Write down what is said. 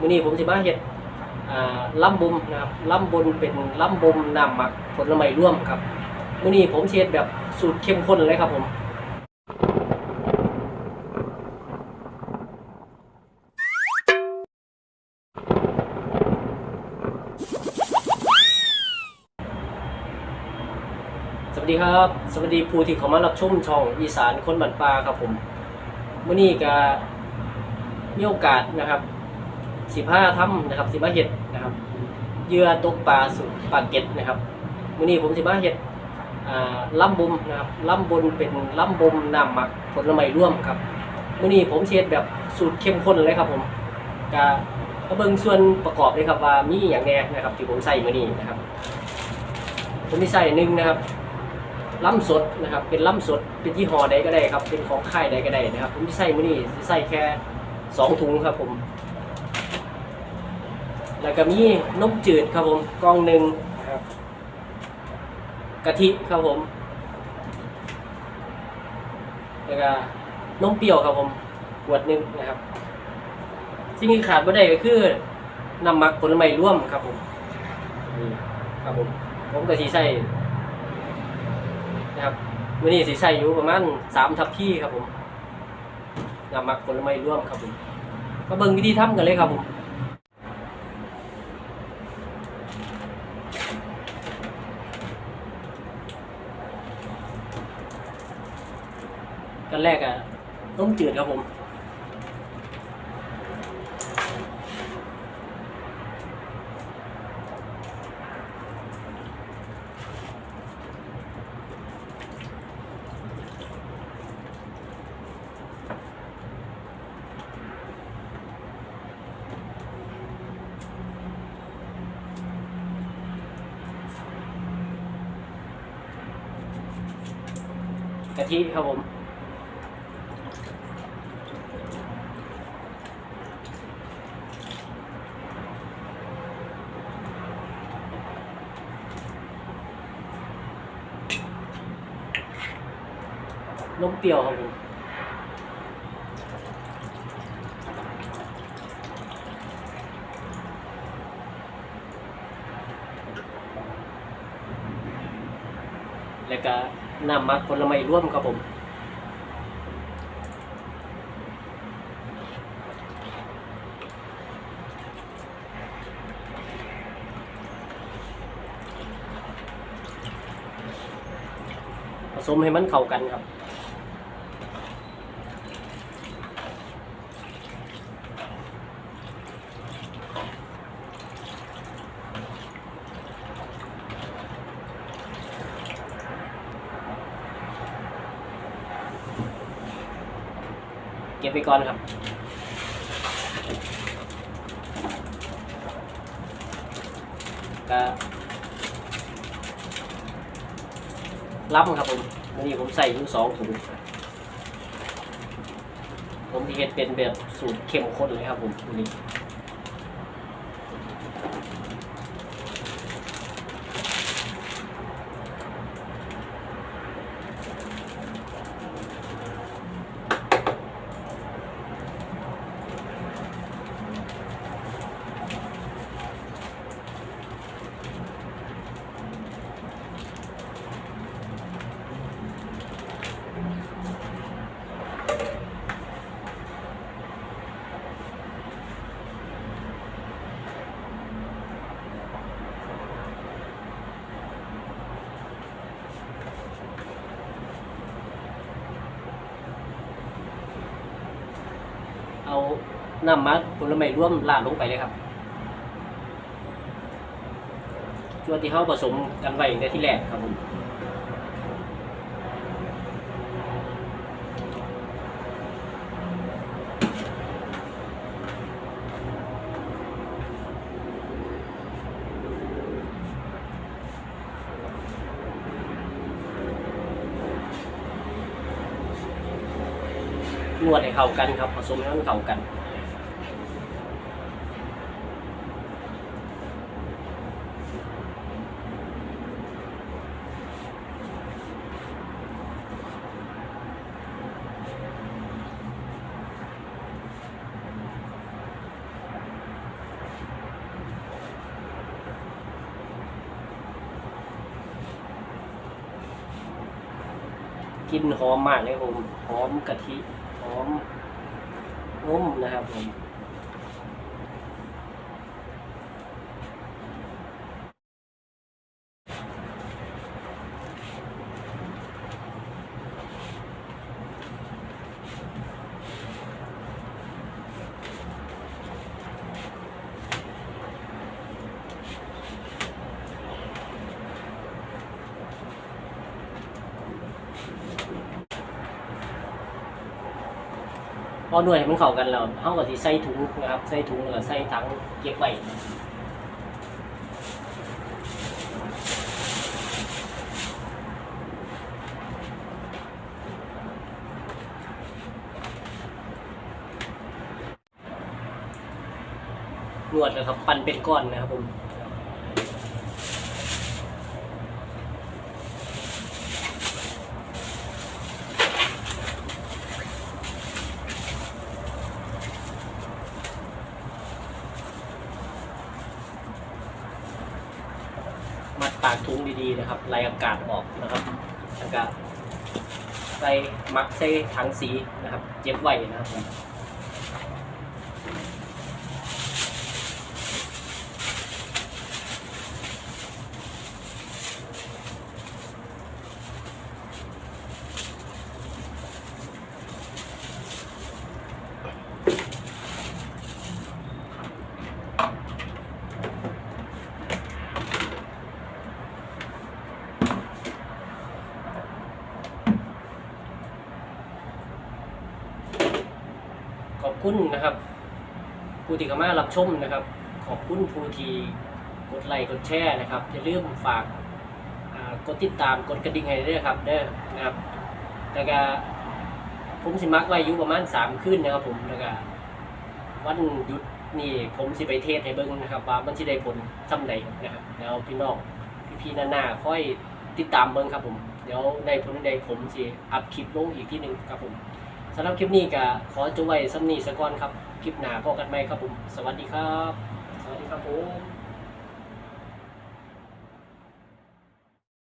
มื้อนี้ผมสิมาเฮ็ดอ่าล่ำบุมนะครับล่ำบุมเป็นล่ำบุมน้ำหมักผลไม้ร่วมครับมื้อนี้ผมเฮ็ดแบบสูตรเข้มข้นเลยครับผมสวัสดีครับ สวัสดีผู้ที่เข้ามารับชมช่องอีสานคนบันปลาครับผมมื้อนี้ก็มีโอกาสนะครับ 15ทำนะครับสิบมาเฮ็ดนะครับเหยื่อตกปลาสุดปลาเก็ดนะครับมื้อนี้ผมสิบมาเฮ็ดล่ำบุมนะครับล่ำบุมเป็นล่ำบุมน้ำหมักผลไม้ร่วมครับมื้อนี้ผมเฮ็ดแบบสูตรเข้มข้นเลยครับผมก็มาเบิ่งส่วนประกอบเลยครับว่ามีอย่างแน่นะครับที่ผมใส่มื้อนี้นะครับ ผมมีใส่หนึ่งนะครับล่ำสดนะครับเป็นล่ำสดเป็นยี่ห้อใดก็ได้ครับเป็นของค่ายใดก็ได้นะครับ ผมที่ใส่มื้อนี้ใส่แค่สองถุงครับผม แล้วก็มีนมจืดครับผมกล่องหนึ่งนะครับกะทิครับผม แล้วก็นมเปรี้ยวครับผมขวดหนึ่งนะครับ สิ่งที่ขาดไม่ได้ก็คือน้ำหมักผลไม้ร่วมครับผมนี่ครับผม ผมก็สีใส่นะครับวันนี้สีใส่อยู่ประมาณสามทัพพี่ครับผมนำมักผลไม้ร่วมครับผมมาเบิ่งวิธีทำกันเลยครับผม กันแรกอะต้มจืดครับผม กะทิครับผม นมเปรี้ยวครับผมแล้วก็น้ำมักผลไม้ร่วมครับผมผสมให้มันเข้ากันครับ ก็บไปก่อนครับก็รับครับผมวันนี้ผมใส่อยู่สองถุงผมเห็ดเป็นแบบสูตรเข้มข้นเลยครับผมวันนี้ เอา น้ำมัดผลไม้ร่วมลาดลงไปเลยครับส่วนที่เขาผสมกันไว้ในที่แรกครับผมนวดให้เข้ากันครับผสมให้มันเข้ากัน กลินหอมมากเลยครับผมหอมกะทิหอมนุ่มนะครับผม พอหน่วยมันเข้ากันแล้วเฮาก็สิใส่ถุงนะครับใส่ถุงแล้วใส่ถังเก็บไว้นวดแล้วครับ ปั้นเป็นก้อนนะครับผม มัดปากถุงดีๆนะครับไล่อากาศออกนะครับแล้วก็ใส่มักใส่ถังสีนะครับ เจ็บไว้นะครับ คุณนะครับ ผู้ที่เข้ามารับชมนะครับ ขอบคุณผู้ที่กดไลค์กดแชร์นะครับอย่าลืมฝากกดติดตามกดกระดิ่งให้ด้วยครับเด้อนะครับแล้วก็ผมสิมักไว้อยู่ประมาณสามคืนนะครับ ผมแล้วก็วันหยุดนี่ผมสิไปเทศให้เบิ่งนะครับ ว่ามันสิได้ผลซ้ำใดนะครับ แล้วพี่น้องพี่ๆนาๆค่อยติดตามเบิ่งครับผม เดี๋ยวในผลใดผมสิอัพคลิปลงอีกที่หนึ่งครับผม สำหรับคลิปนี้ก็ขอจบไว้สำนี้สักก่อนครับ คลิปหน้าพบกันใหม่ครับผม สวัสดีครับ สวัสดีครับผม